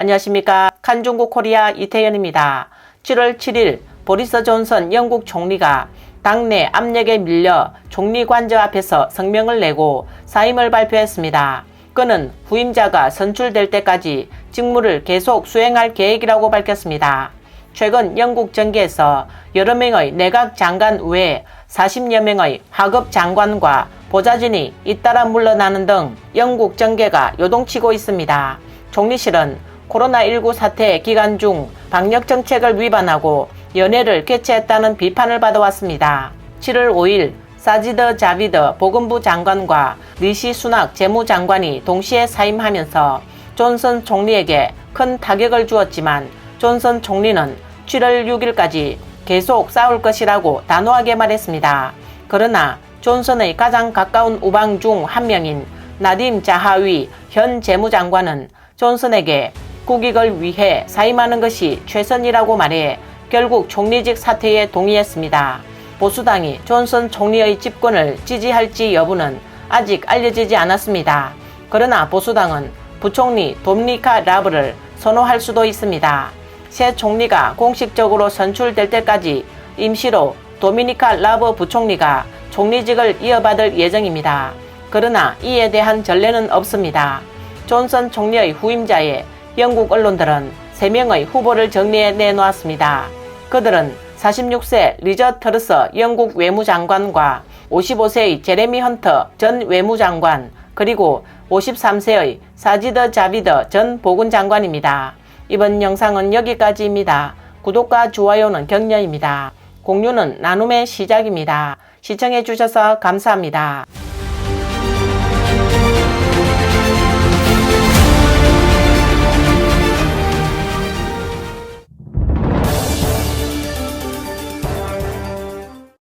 안녕하십니까. 칸중국 코리아 이태현입니다. 7월 7일 보리스 존슨 영국 총리가 당내 압력에 밀려 총리 관저 앞에서 성명을 내고 사임을 발표했습니다. 그는 후임자가 선출될 때까지 직무를 계속 수행할 계획이라고 밝혔습니다. 최근 영국 정계에서 여러 명의 내각 장관 외에 40여 명의 하급 장관과 보좌진이 잇따라 물러나는 등 영국 정계가 요동치고 있습니다. 총리실은 코로나19 사태 기간 중 방역 정책을 위반하고 연회를 개최했다는 비판을 받아왔습니다. 7월 5일 사지드 자비드 보건부 장관과 리시 수낙 재무장관이 동시에 사임하면서 존슨 총리에게 큰 타격을 주었지만 존슨 총리는 7월 6일까지 계속 싸울 것이라고 단호하게 말했습니다. 그러나 존슨의 가장 가까운 우방 중 한 명인 나딤 자하위 현 재무장관은 존슨에게 국익을 위해 사임하는 것이 최선이라고 말해 결국 총리직 사퇴에 동의했습니다. 보수당이 존슨 총리의 집권을 지지할지 여부는 아직 알려지지 않았습니다. 그러나 보수당은 부총리 도미니카 라브를 선호할 수도 있습니다. 새 총리가 공식적으로 선출될 때까지 임시로 도미니카 라브 부총리가 총리직을 이어받을 예정입니다. 그러나 이에 대한 전례는 없습니다. 존슨 총리의 후임자에 영국 언론들은 3명의 후보를 정리해 내놓았습니다. 그들은 46세 리저 트러스 영국 외무장관과 55세의 제레미 헌터 전 외무장관 그리고 53세의 사지드 자비드 전 보건장관입니다. 이번 영상은 여기까지입니다. 구독과 좋아요는 격려입니다. 공유는 나눔의 시작입니다. 시청해 주셔서 감사합니다.